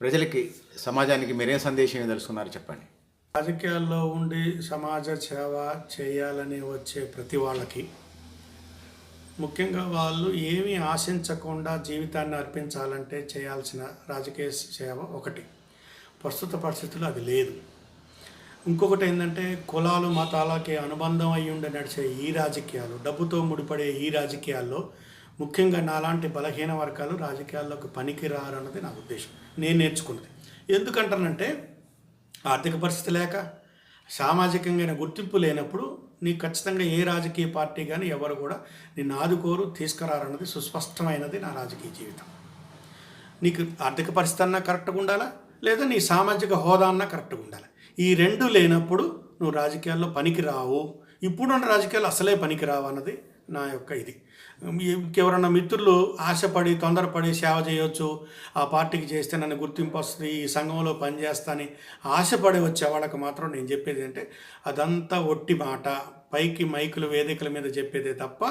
ప్రజలకి సమాజానికి మీరేం సందేశం తెలుసుకున్నారు చెప్పండి. రాజకీయాల్లో ఉండి సమాజ సేవ చేయాలని వచ్చే ప్రతి వాళ్ళకి ముఖ్యంగా వాళ్ళు ఏమీ ఆశించకుండా జీవితాన్ని అర్పించాలంటే చేయాల్సిన రాజకీయ సేవ ఒకటి. ప్రస్తుత పరిస్థితుల్లో అది లేదు. ఇంకొకటి ఏంటంటే కులాలు మతాలకి అనుబంధం అయ్యి ఉండి నడిచే ఈ రాజకీయాలు డబ్బుతో ముడిపడే ఈ రాజకీయాల్లో ముఖ్యంగా నాలాంటి బలహీన వర్గాలు రాజకీయాల్లోకి పనికిరారన్నది నా ఉద్దేశం. నేను నేర్చుకున్నది. ఎందుకంటానంటే ఆర్థిక పరిస్థితి లేక సామాజికంగా గుర్తింపు లేనప్పుడు నీ ఖచ్చితంగా ఏ రాజకీయ పార్టీ కానీ ఎవరు కూడా నిన్ను ఆదుకోరు తీసుకురారన్నది సుస్పష్టమైనది నా రాజకీయ జీవితం. నీకు ఆర్థిక పరిస్థితి అన్నా కరెక్ట్గా ఉండాలా? లేదా నీ సామాజిక హోదా అన్నా కరెక్ట్గా ఉండాలి? ఈ రెండు లేనప్పుడు నువ్వు రాజకీయాల్లో పనికి రావు ఇప్పుడున్న రాజకీయాలు అసలే పనికి రావు అన్నది నా యొక్క ఇది. ఇంకెవరన్నా మిత్రులు ఆశపడి తొందరపడి సేవ చేయొచ్చు ఆ పార్టీకి చేస్తే నన్ను గుర్తింపు వస్తుంది ఈ సంఘంలో పనిచేస్తాని ఆశపడి వచ్చే వాళ్ళకి మాత్రం నేను చెప్పేది అంటే అదంతా ఒట్టి మాట. పైకి మైకులు వేదికల మీద చెప్పేదే తప్ప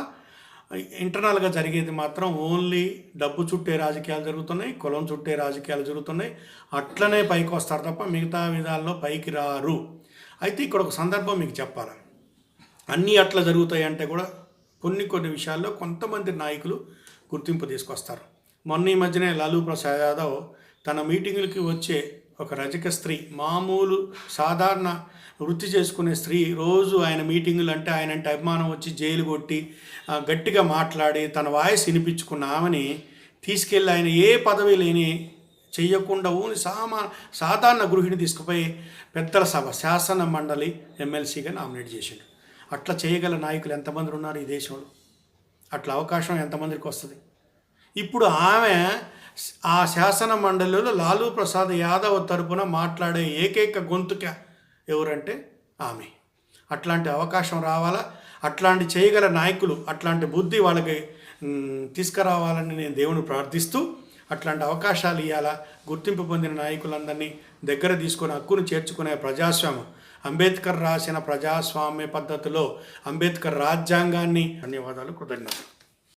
ఇంటర్నల్గా జరిగేది మాత్రం ఓన్లీ డబ్బు చుట్టే రాజకీయాలు జరుగుతున్నాయి కులం చుట్టే రాజకీయాలు జరుగుతున్నాయి అట్లనే పైకి వస్తారు తప్ప మిగతా విధాల్లో పైకి రారు. అయితే ఇక్కడ ఒక సందర్భం మీకు చెప్పాలి. అన్నీ అట్లా జరుగుతాయి అంటే కూడా కొన్ని కొన్ని విషయాల్లో కొంతమంది నాయకులు గుర్తింపు తీసుకొస్తారు. మొన్న ఈ మధ్యనే లాలూ ప్రసాద్ యాదవ్ తన మీటింగులకి వచ్చే ఒక రజక స్త్రీ మామూలు సాధారణ వృత్తి చేసుకునే స్త్రీ రోజు ఆయన మీటింగులు అంటే ఆయన అంటే అభిమానం వచ్చి జైలు కొట్టి గట్టిగా మాట్లాడి తన వాయిస్ వినిపించుకున్న ఆమెని తీసుకెళ్ళి ఆయన ఏ పదవి లేని చెయ్యకుండా ఓన్లీ సామా సాధారణ గృహిణి తీసుకుపోయి పెద్దల సభ శాసన మండలి ఎమ్మెల్సీగా నామినేట్ చేసిండు. అట్లా చేయగల నాయకులు ఎంతమంది ఉన్నారు ఈ దేశంలో? అట్లా అవకాశం ఎంతమందికి వస్తుంది? ఇప్పుడు ఆమె ఆ శాసన మండలిలో లాలూ ప్రసాద్ యాదవ్ తరపున మాట్లాడే ఏకైక గొంతుక ఎవరంటే ఆమె. అట్లాంటి అవకాశం రావాలా? అట్లాంటి చేయగల నాయకులు అట్లాంటి బుద్ధి వాళ్ళకి తీసుకురావాలని నేను దేవుని ప్రార్థిస్తూ అట్లాంటి అవకాశాలు ఇవ్వాలా గుర్తింపు పొందిన నాయకులందరినీ దగ్గర తీసుకుని హక్కును చేర్చుకునే ప్రజాస్వామ్యం. అంబేద్కర్ రాసిన ప్రజాస్వామ్య పద్ధతిలో అంబేద్కర్ రాజ్యాంగాన్ని. ధన్యవాదాలు కృతజ్ఞతలు.